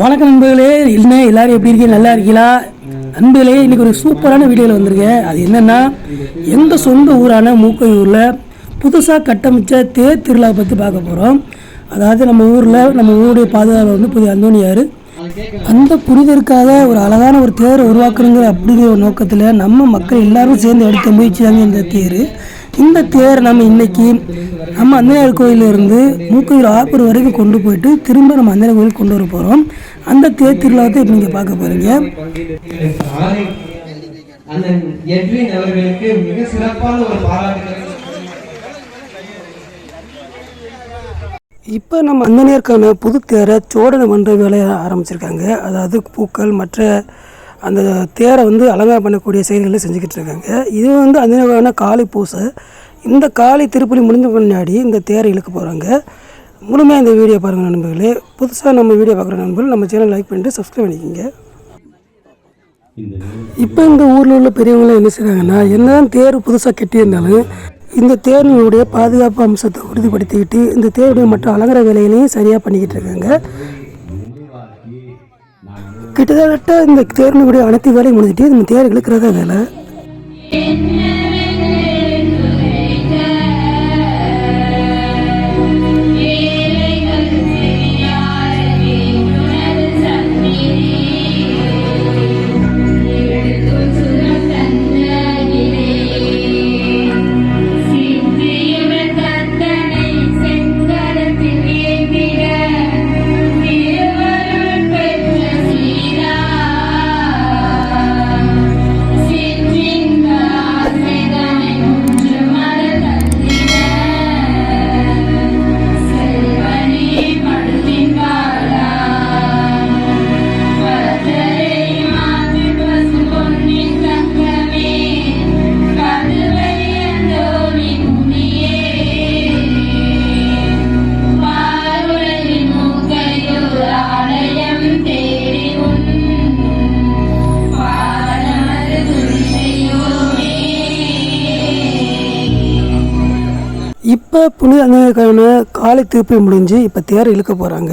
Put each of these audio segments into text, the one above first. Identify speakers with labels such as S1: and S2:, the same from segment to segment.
S1: வணக்கம் நண்பர்களே என்ன எல்லாரும் எப்படி இருக்கீங்க நல்லா இருக்கீங்களா நண்பர்களே இன்றைக்கி ஒரு சூப்பரான வீடியோவில் வந்திருக்கேன் அது என்னென்னா எந்த சொந்த ஊரான மூக்கையூரில் புதுசாக கட்டமைச்ச தேர் திருவிழா பற்றி பார்க்க போகிறோம் அதாவது நம்ம ஊரில் நம்ம ஊருடைய பாதுகாப்பு வந்து புதிய அந்தோனியார் அந்த புனிதருக்காக ஒரு அழகான ஒரு தேர் உருவாக்குறங்கிற அப்படிங்கிற ஒரு நோக்கத்தில் நம்ம மக்கள் எல்லாரும் சேர்ந்து எடுத்த முயற்சி தாங்க இந்த தேர் இந்த தேர் நம்ம இன்றைக்கி நம்ம அந்தனர் கோயிலிருந்து மூக்கையில் ஆப்பூர் வரைக்கும் கொண்டு போயிட்டு திரும்ப நம்ம அந்தனர் கோயிலுக்கு கொண்டு வர போகிறோம் அந்த தேர் திருவிழாவை இப்போ நீங்கள் பார்க்க போகிறீங்க மிக சிறப்பான ஒரு இப்போ நம்ம அந்தனியருக்கான புது தேரை சோடனை பண்ணுற வேலையை ஆரம்பிச்சிருக்காங்க அதாவது பூக்கள் மற்ற அந்த தேரை வந்து அலங்காரம் பண்ணக்கூடிய செயல்களை செஞ்சுக்கிட்டு இருக்காங்க இது வந்து அந்த வகையான காளி பூசை இந்த காளி திருப்பலி முடிஞ்ச முன்னாடி இந்த தேரை இழுக்க போகிறாங்க முழுமையாக இந்த வீடியோ பாருங்கள் நண்பர்களே புதுசாக நம்ம வீடியோ பார்க்குற நண்பர்கள் நம்ம சேனல் லைக் பண்ணிட்டு சப்ஸ்கிரைப் பண்ணிக்கோங்க இப்போ இந்த ஊரில் உள்ள பெரியவங்களாம் என்ன செய்கிறாங்கன்னா என்ன தேர் புதுசாக கெட்டியிருந்தாலும் இந்த தேர்னுடைய பாதுகாப்பு அம்சத்தை உறுதிப்படுத்திக்கிட்டு இந்த தேருடைய மற்ற அலங்கார வேலைகளையும் சரியாக பண்ணிக்கிட்டு இருக்காங்க கிட்டத்தட்ட இந்த தேர்னுடைய அனைத்து வேலையும் முடிஞ்சிட்டு இந்த தேர் இழுக்கிறதா வேலை புனித அந்தகருக்கான காலை திருப்பி முடிஞ்சு இப்போ தேர் இழுக்க போகிறாங்க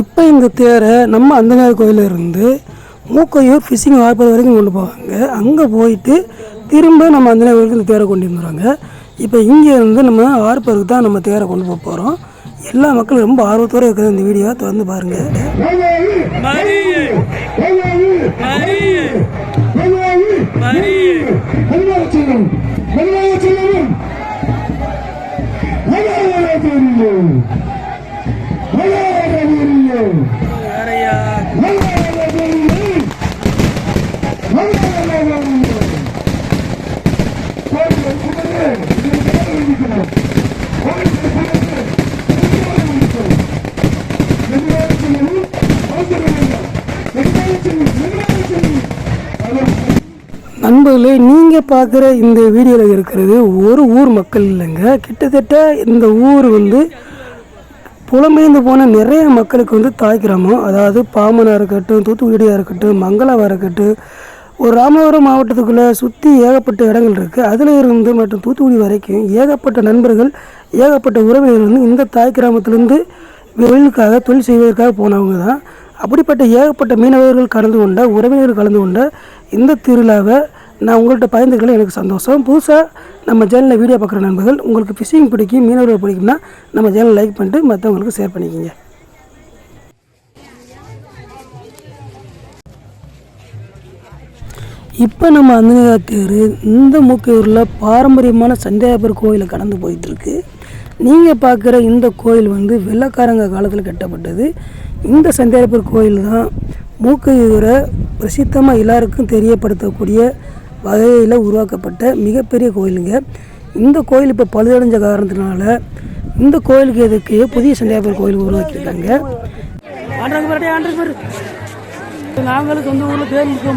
S1: இப்போ இந்த தேரை நம்ம அந்தனார் இருந்து மூக்கையூர் ஃபிஷிங் ஹார்பர் வரைக்கும் கொண்டு போவாங்க அங்கே போயிட்டு திரும்ப நம்ம அந்தனார் கோயிலுக்கு இந்த தேரை கொண்டு வந்துடுவாங்க இப்போ இங்கேருந்து நம்ம ஆர்ப்பருக்கு தான் நம்ம தேரை கொண்டு போக போகிறோம் எல்லா மக்களும் ரொம்ப ஆர்வத்தோடு இருக்கிற இந்த வீடியோவை தொடர்ந்து பாருங்கள் மரியே மரியே மரியே てい நண்பர்களே நீங்கள் பார்க்குற இந்த வீடியோவில் இருக்கிறது ஒரு ஊர் மக்கள் இல்லைங்க கிட்டத்தட்ட இந்த ஊர் வந்து புலம்பெயர்ந்து போன நிறைய மக்களுக்கு வந்து தாய் கிராமம் அதாவது பாமனாக இருக்கட்டும் தூத்துக்குடியாக இருக்கட்டும் மங்களாவாக இருக்கட்டும் ஒரு ராமநாதபுரம் மாவட்டத்துக்குள்ளே சுற்றி ஏகப்பட்ட இடங்கள் இருக்குது அதில் இருந்து மற்றும் தூத்துக்குடி வரைக்கும் ஏகப்பட்ட நண்பர்கள் ஏகப்பட்ட உறவினர்கள் வந்து இந்த தாய் கிராமத்திலேருந்து தொழிலுக்காக தொழில் செய்வதற்காக போனவங்க தான் அப்படிப்பட்ட ஏகப்பட்ட மீனவர்கள் கலந்து கொண்ட உறவினர்கள் கலந்து கொண்ட இந்த திருவிழாவை நான் உங்கள்கிட்ட பகிர்ந்துக்கல எனக்கு சந்தோஷம் புதுசாக நம்ம சேனலில் வீடியோ பார்க்குற நண்பர்கள் உங்களுக்கு ஃபிஷிங் பிடிக்கும் மீனவர்கள் பிடிக்கும்னா நம்ம சேனல் லைக் பண்ணிட்டு மற்றவங்களுக்கு ஷேர் பண்ணிக்கிங்க இப்போ நம்ம அந்தனியா தேர் இந்த மூக்கையூரில் பாரம்பரியமான சந்தியாபுர் கோயிலை கடந்து போயிட்டுருக்கு நீங்கள் பார்க்குற இந்த கோயில் வந்து வெள்ளக்காரங்க காலத்தில் கட்டப்பட்டது இந்த சந்தியாபுர் கோயில் தான் மூக்கையூரை பிரசித்தமாக எல்லாருக்கும் தெரியப்படுத்தக்கூடிய வகையில் உருவாக்கப்பட்ட மிகப்பெரிய கோயிலுங்க இந்த கோயில் இப்போ பழுதடைஞ்ச காரணத்தினால இந்த கோயிலுக்கு எதுக்கு புதிய சண்டையாபுரம் கோயில் உருவாக்கியிருக்காங்க நாங்களும் சொந்த ஊரில் தேடி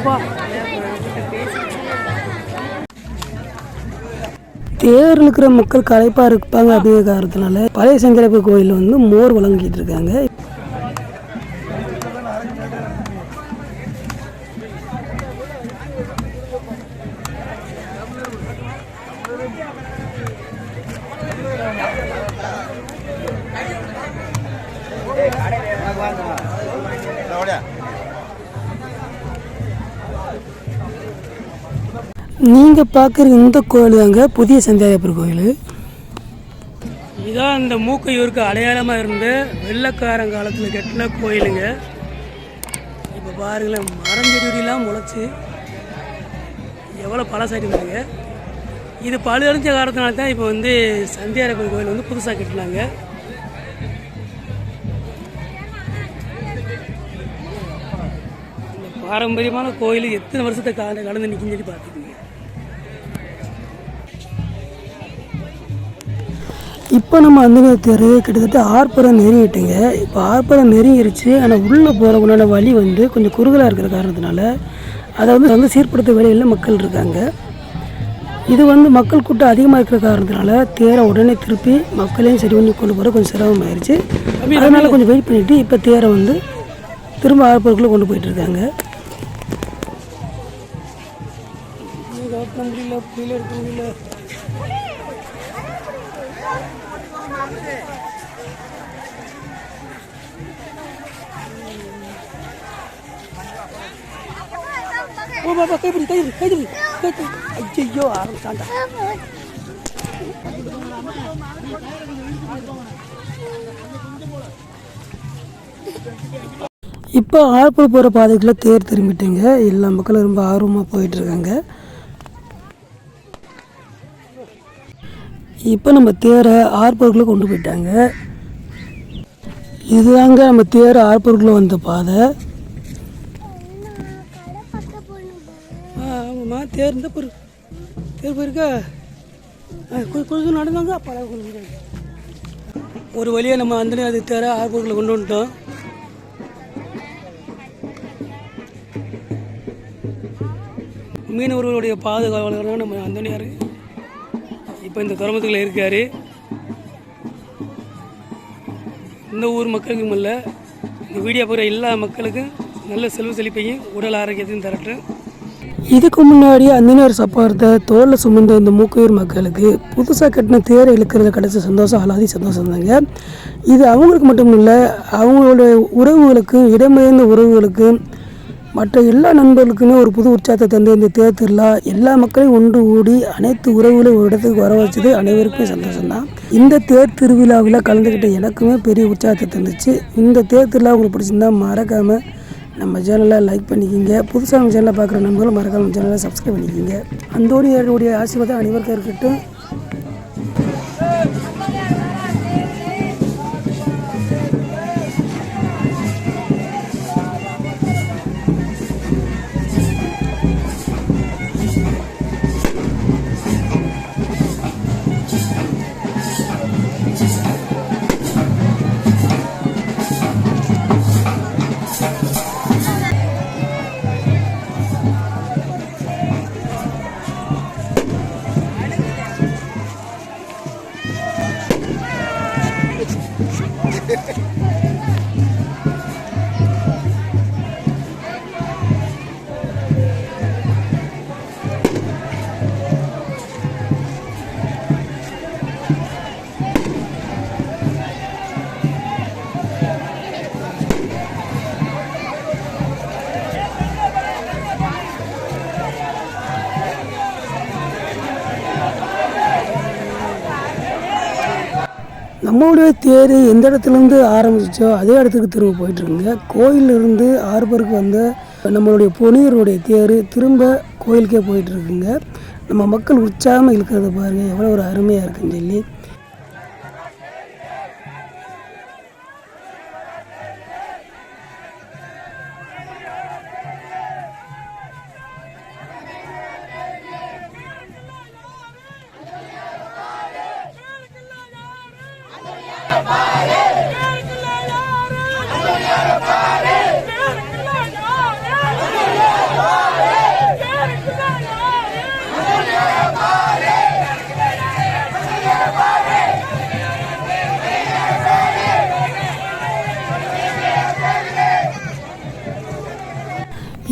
S1: தேர் இருக்கிற மக்கள் களைப்பாக இருப்பாங்க அப்படிங்கிற காரணத்தினால பழைய சங்கரப்பு கோயில் வந்து மோர் வழங்கிட்டு இருக்காங்க நீங்கள் பாக்குற இந்த கோயில் தாங்க புதிய சந்தியாதேப்பர் கோயில் இதுதான் இந்த மூக்கையூருக்கு அடையாளமாக இருந்த வெள்ளக்காரன் காலத்துல கட்டின கோயிலுங்க இப்போ பாருங்களேன் மரம் செடிலாம் முளைச்சி எவ்வளோ பழசாயிட்டுருக்குங்க இது பழுதழிஞ்ச காலத்தினால தான் இப்போ வந்து சந்தியாரப்பன் கோயில் வந்து புதுசாக கட்டினாங்க பாரம்பரியமான கோயில் எத்தனை வருஷத்தை கலந்து நிற்கும் சொல்லி பார்த்துக்குங்க இப்போ நம்ம அந்த தெரு கிட்டத்தட்ட ஆர்ப்பரம் நெருங்கிட்டுங்க இப்போ ஆர்ப்பரம் நெருங்கிருச்சு ஆனால் உள்ளே போகிறவங்களான வழி வந்து கொஞ்சம் குறுகலாக இருக்கிற காரணத்தினால அதை வந்து வந்து சீர்படுத்த வேலையில் மக்கள் இருக்காங்க இது வந்து மக்கள் கூட்டம் அதிகமாக இருக்கிற காரணத்தினால தேரை உடனே திருப்பி மக்களையும் சரி பண்ணி கொண்டு போகிற கொஞ்சம் ஆயிடுச்சு அதனால் கொஞ்சம் வெயிட் பண்ணிவிட்டு இப்போ தேரை வந்து திரும்ப ஆர்ப்பருக்குள்ளே கொண்டு போயிட்டுருக்காங்க முடியல முடியல ஓ பாபா கைப்பிடி கைப்பிடி கைப்பிடி கைப்பிடி ஐயோ ஆரம்பிச்சாண்டா இப்போ ஆப்பிள் போகிற பாதைக்குள்ளே தேர் திரும்பிட்டேங்க எல்லா மக்களும் ரொம்ப ஆர்வமாக போயிட்டுருக்காங்க இப்போ நம்ம தேரை ஆர்பூருக்குள்ளே கொண்டு போயிட்டாங்க இதுதாங்க நம்ம தேர் ஆர்ப்பூருக்குள்ள வந்த பாதை ஆமாம்மா தேர் இந்த பொரு தேர் போயிருக்கா கொஞ்சம் நடந்தாங்க அப்போ ஒரு வழியாக நம்ம அந்த அது தேர ஆர்ப்பூருக்குள்ள கொண்டு வந்துட்டோம் மீனவர்களுடைய பாதுகாவலர்களாக நம்ம இருக்குது இப்போ இந்த துறைமுகத்தில் இருக்கார் இந்த ஊர் மக்களுக்கும் இல்லை இந்த வீடியோ போகிற எல்லா மக்களுக்கும் நல்ல செல்வ செழிப்பையும் உடல் ஆரோக்கியத்தையும் தரட்டும் இதுக்கு முன்னாடி நேர சப்பார்த்த தோலில் சுமந்த இந்த மூக்கையூர் மக்களுக்கு புதுசாக கட்டின தேரை இழுக்கிறது கிடச்ச சந்தோஷம் அலாதி சந்தோஷம் தாங்க இது அவங்களுக்கு மட்டும் இல்லை அவங்களோட உறவுகளுக்கும் இடம்பெயர்ந்த உறவுகளுக்கும் மற்ற எல்லா நண்பர்களுக்குமே ஒரு புது உற்சாகத்தை தந்து இந்த தேர் திருவிழா எல்லா மக்களையும் ஒன்று கூடி அனைத்து உறவுகளை ஒரு இடத்துக்கு வர வச்சது அனைவருக்குமே தான் இந்த தேர் திருவிழாவில் கலந்துக்கிட்ட எனக்குமே பெரிய உற்சாகத்தை தந்துச்சு இந்த தேர் திருவிழா உங்களுக்கு பிடிச்சிருந்தா மறக்காமல் நம்ம சேனலை லைக் பண்ணிக்கிங்க புதுசாக நம்ம சேனலை பார்க்குற நண்பர்கள் மறக்காமல் சேனலை சப்ஸ்கிரைப் பண்ணிக்கிங்க அந்தோனியருடைய ஆசீர்வாதம் அனைவருக்கும் இருக்கட்டும் நம்மளுடைய தேர் எந்த இடத்துலேருந்து ஆரம்பிச்சிச்சோ அதே இடத்துக்கு திரும்ப போயிட்டுருக்குங்க கோயிலிருந்து ஆர்பருக்கு வந்த நம்மளுடைய பொனியருடைய தேர் திரும்ப கோயிலுக்கே போயிட்டுருக்குங்க நம்ம மக்கள் உற்சாகமாக இருக்கிறத பாருங்கள் எவ்வளோ ஒரு அருமையாக இருக்குன்னு சொல்லி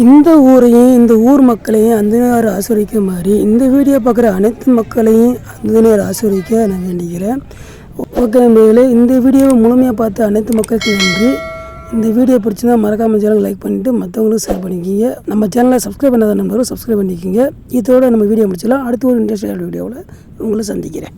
S1: இந்த ஊரையும் இந்த ஊர் மக்களையும் அந்தனர் ஆசிரிக்க மாதிரி இந்த வீடியோ பார்க்குற அனைத்து மக்களையும் அந்தனர் ஆசிரிக்க நான் வேண்டிக்கிறேன் ஓகே நண்பர்களே இந்த வீடியோவை முழுமையாக பார்த்த அனைத்து மக்களுக்கும் நன்றி இந்த வீடியோ பிடிச்சிருந்தா மறக்காமல் சேனல் லைக் பண்ணிவிட்டு மற்றவங்களும் ஷேர் பண்ணிக்கிங்க நம்ம சேனலை சப்ஸ்கிரைப் பண்ணாத நம்பரும் சப்ஸ்கிரைப் பண்ணிக்கிங்க இதோட நம்ம வீடியோ முடிச்சலாம் அடுத்து ஒரு இன்ட்ரெஸ்ட் வீடியோவில் உங்களை சந்திக்கிறேன்